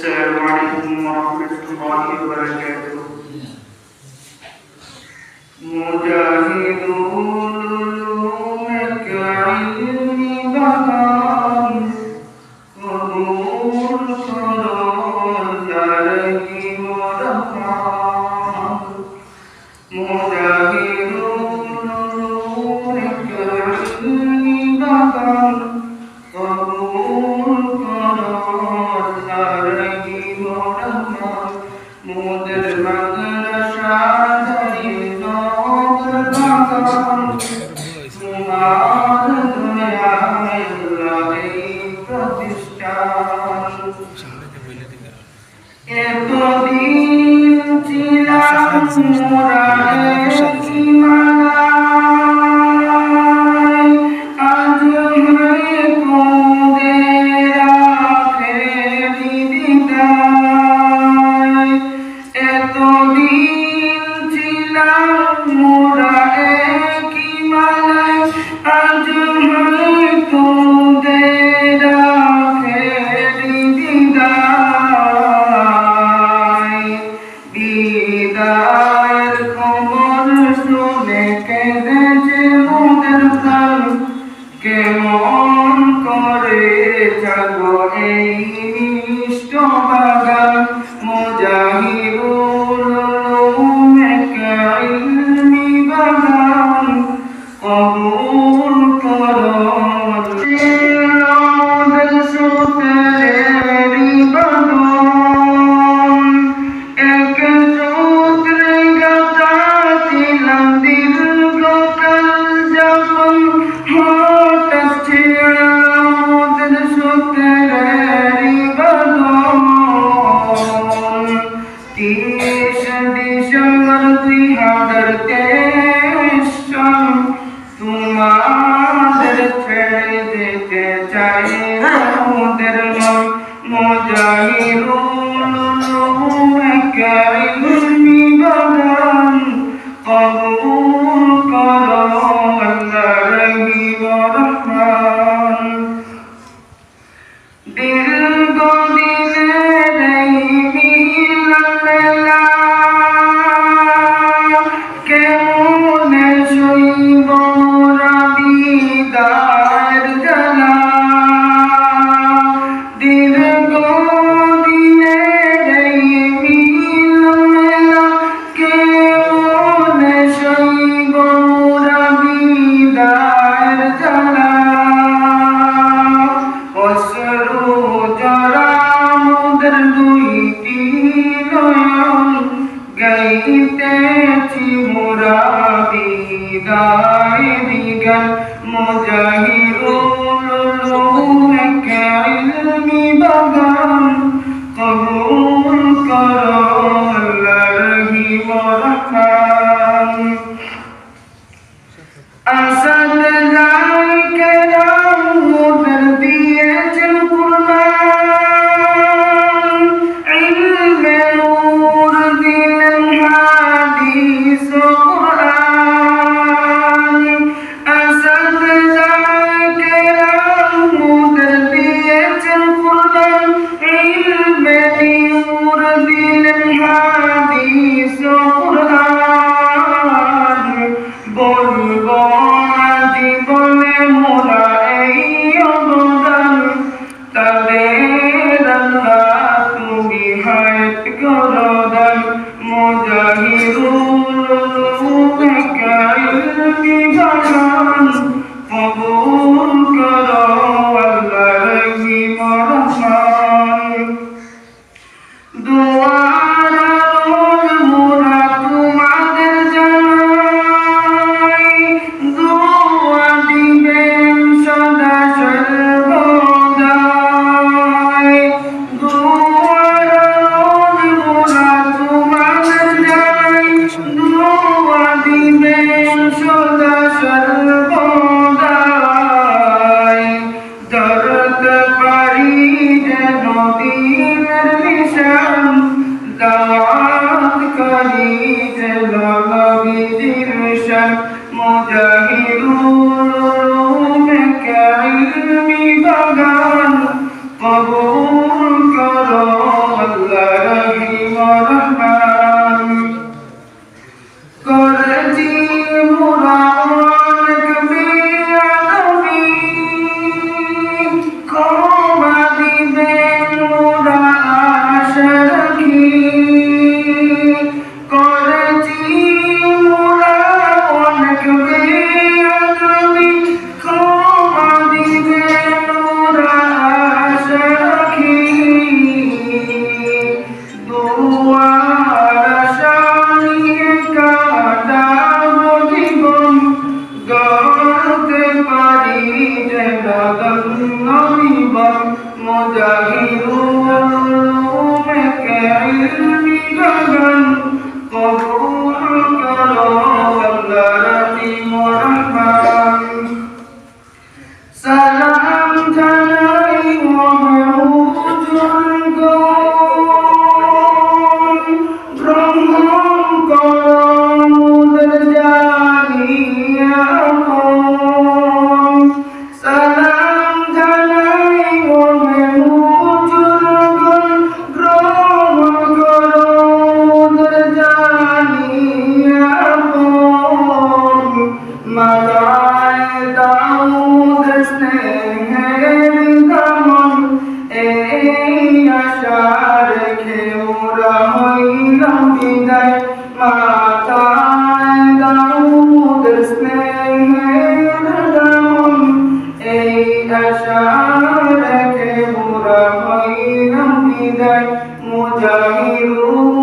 السلام عليكم ورحمة الله وبركاته مجاهدون মোদের মাদ্রাসা প্রতিষ্ঠান। এতদিন ছিলাম মদিন ছিলাম আমাদের ছেড়ে দিতে চাই। আমাদের মুজাহিরুন কারিমি বদন কবুল করো আল্লাহ রহিম রহমান করো যারা আমাদের দুইটি নয়ন গাইতেছি মোরা বিদায়। مجاهدون مجاهد رونك علم بغان قبول مجنون Hallelujah.